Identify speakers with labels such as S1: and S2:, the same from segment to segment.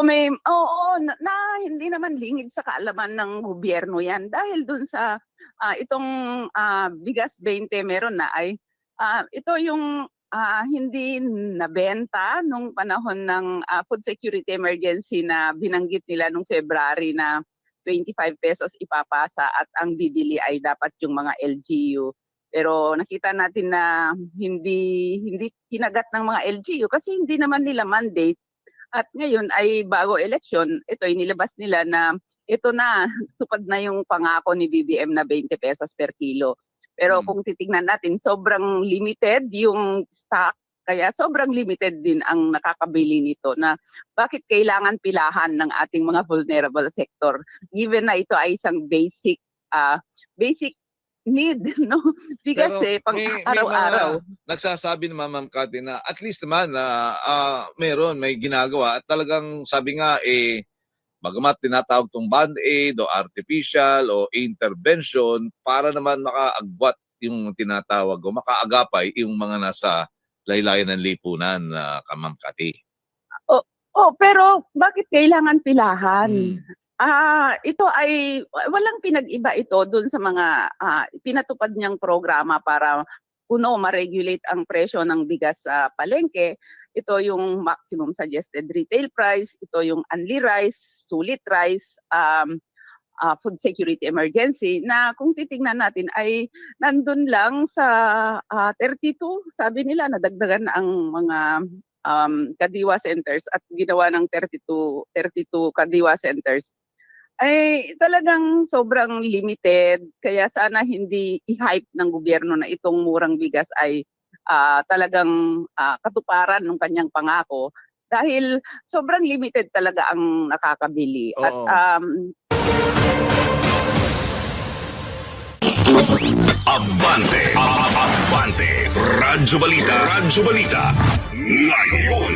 S1: May oo, na na hindi naman lingid sa kaalaman ng gobyerno 'yan dahil dun sa, ah, itong, ah, bigas 20 meron na ay, ah, ito yung, ah, hindi nabenta nung panahon ng, ah, food security emergency na binanggit nila nung February na ₱25 ipapasa at ang bibili ay dapat yung mga LGU. Pero nakita natin na hindi hindi kinagat ng mga LGU kasi hindi naman nila mandate at ngayon ay bago eleksyon, ito inilabas nila na ito na, tupad na yung pangako ni BBM na ₱20 per kilo. Pero
S2: Hmm.
S1: kung titingnan natin sobrang limited yung stock, kaya sobrang limited din ang nakakabili nito na bakit kailangan pilahan ng ating mga vulnerable sector given na ito ay isang basic, ah, basic need 'no, bigas,
S2: Pero
S1: eh, pang
S2: may
S1: araw-araw.
S2: nagsasabi naman Ma'am Cathy na at least naman na, ah, meron, may ginagawa at talagang sabi nga, eh, bagamat tinatawag 'tong band-aid o artificial o intervention para naman makaagwat yung tinatawag o makaagapay yung mga nasa laylayan ng lipunan na ka Ma'am Cathy.
S1: Oh, pero bakit kailangan pilahan?
S2: Hmm.
S1: Ah, ito ay wa walang pinag-iba ito dun sa mga, ah, pinatupad niyang programa para kuno ma-regulate ang presyo ng bigas sa palengke. Ito yung maximum suggested retail price, ito yung unli rice, sulit rice, um, ah, food security emergency na kung titingnan natin ay nandun lang sa, ah, 32 sabi nila nadagdagan na ang mga, um, Kadiwa centers at ginawa ng 32 32 Kadiwa centers. Ay talagang sobrang limited kaya sana hindi i-hype ng gobyerno na itong murang bigas ay, ah, talagang, ah, katuparan nung kanyang pangako dahil sobrang limited talaga ang nakakabili at,
S2: Oo.
S1: um
S3: Abante, Abante, Radyo Balita, Radyo Balita, ngayon.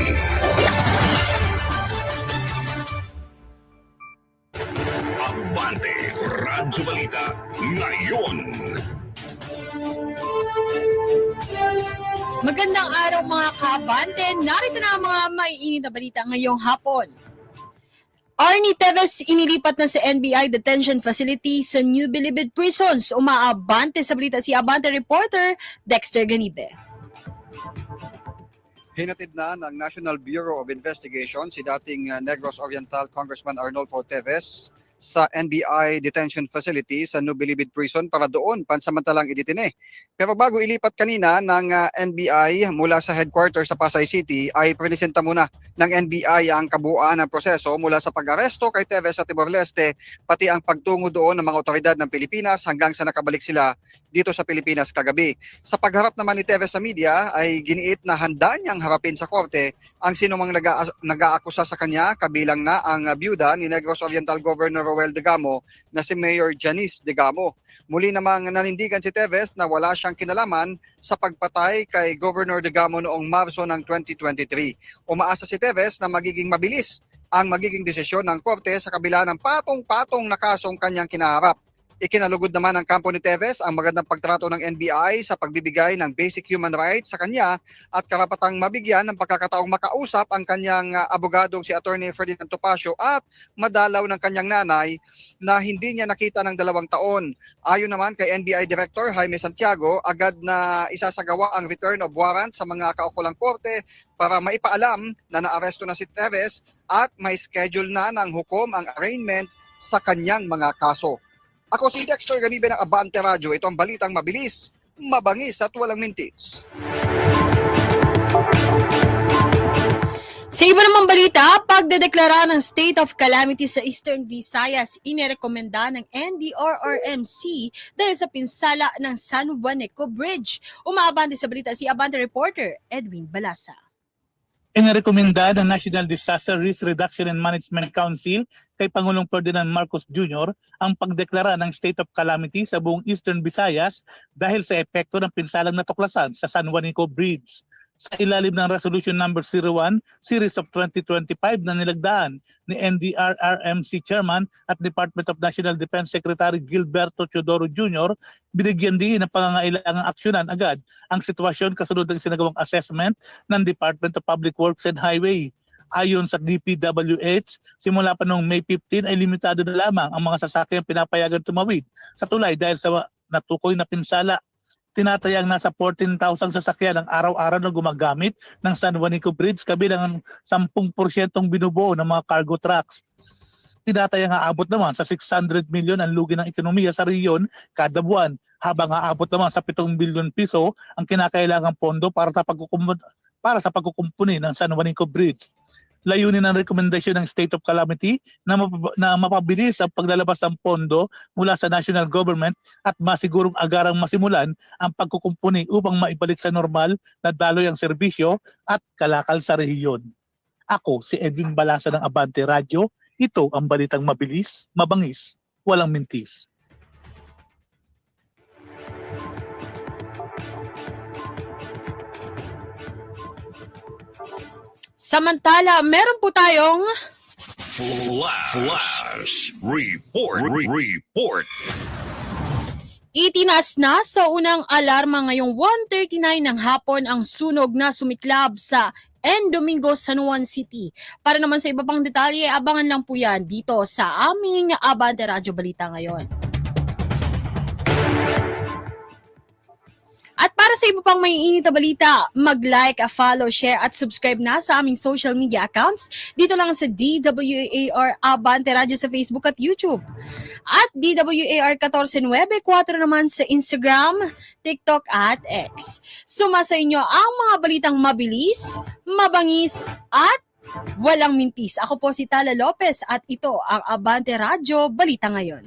S3: Radyo Balita, ngayon.
S4: Magandang araw mga kabante. Narito na ang mga maiinit na balita ngayong hapon. Arnie Teves inilipat na sa NBI detention facility sa New Bilibid Prisons. Umaabante sa balita si Abante reporter Dexter Ganibe.
S5: Hinatid na ng National Bureau of Investigation si dating uh, Negros Oriental Congressman Arnolfo Teves sa NBI detention facility sa New Bilibid Prison para doon pansamantalang iditine. Pero bago ilipat kanina ng uh, NBI mula sa headquarters sa Pasay City ay presenta muna ng NBI ang kabuuan ng proseso mula sa pag-aresto kay Teves sa Timor-Leste pati ang pagtungo doon ng mga otoridad ng Pilipinas hanggang sa nakabalik sila dito sa Pilipinas kagabi. Sa pagharap naman ni Teves sa media ay giniit na handa niyang harapin sa korte ang sinumang naga- nag-aakusa sa kanya kabilang na ang uh, byuda ni Negros Oriental Governor Roel Degamo na si Mayor Janice Degamo. Muli namang nanindigan si Teves na wala siyang kinalaman sa pagpatay kay Governor Degamo noong Marso ng 2023. Umaasa si Teves na magiging mabilis ang magiging desisyon ng korte sa kabila ng patong-patong na kasong kanyang kinaharap. Ikinalugod naman ng kampo ni Teves ang magandang pagtrato ng NBI sa pagbibigay ng basic human rights sa kanya at karapatang mabigyan ng pagkakataong makausap ang kanyang uh, abogadong si Attorney Ferdinand Topacio at madalaw ng kanyang nanay na hindi niya nakita ng dalawang taon. Ayon naman kay NBI Director Jaime Santiago, agad na isasagawa ang return of warrant sa mga kaukulang korte para maipaalam na naaresto na si Teves at may schedule na ng hukom ang arraignment sa kanyang mga kaso. Ako si Dexter Ganibe ng Abante Radio. Ito ang balitang mabilis, mabangis at walang mintis.
S4: Sa iba namang balita, pagdedeklara ng state of calamity sa Eastern Visayas, inirekomenda ng NDRRMC dahil sa pinsala ng San Juanico Bridge. Umaabante sa balita si Abante reporter Edwin Balasa.
S6: Inirekomenda ng National Disaster Risk Reduction and Management Council kay Pangulong Ferdinand Marcos Jr. ang pagdeklara ng state of calamity sa buong Eastern Visayas dahil sa epekto ng pinsalang natuklasan sa San Juanico Bridge. Sa ilalim ng Resolution Number 01 Series of 2025 na nilagdaan ni NDRRMC Chairman at Department of National Defense Secretary Gilberto Teodoro Jr., binigyan din ng pangangailangang aksyonan agad ang sitwasyon kasunod ng sinagawang assessment ng Department of Public Works and Highway. Ayon sa DPWH, simula pa noong May 15 ay limitado na lamang ang mga sasakyan pinapayagan tumawid sa tulay dahil sa natukoy na pinsala. Tinatayang nasa 14,000 sasakyan ang araw-araw na gumagamit ng San Juanico Bridge kabilang ang 10% binubuo ng mga cargo trucks. Tinatayang aabot naman sa 600 million ang lugi ng ekonomiya sa riyon kada buwan habang aabot naman sa 7 billion piso ang kinakailangang pondo para sa pagkukumpuni ng San Juanico Bridge. Layunin ng rekomendasyon ng state of calamity na, mapab- na mapabilis ang paglalabas ng pondo mula sa national government at masigurong agarang masimulan ang pagkukumpuni upang maibalik sa normal na daloy ang serbisyo at kalakal sa rehiyon. Ako si Edwin Balasa ng Abante Radio. Ito ang balitang mabilis, mabangis, walang mintis.
S4: Samantala, meron po tayong
S3: Flash. Flash. Report. Re- report.
S4: Itinaas na sa unang alarma ngayong 1.39 ng hapon ang sunog na sumiklab sa N. Domingo, San Juan City. Para naman sa iba pang detalye, abangan lang po yan dito sa aming Abante Radyo Balita ngayon. Sa iba pang may init na balita, mag-like, follow, share at subscribe na sa aming social media accounts dito lang sa DWAR Abante Radyo sa Facebook at YouTube. At DWAR 1494 naman sa Instagram, TikTok at X. Suma sa inyo ang mga balitang mabilis, mabangis at walang mintis. Ako po si Tala Lopez at ito ang Abante Radyo Balita Ngayon.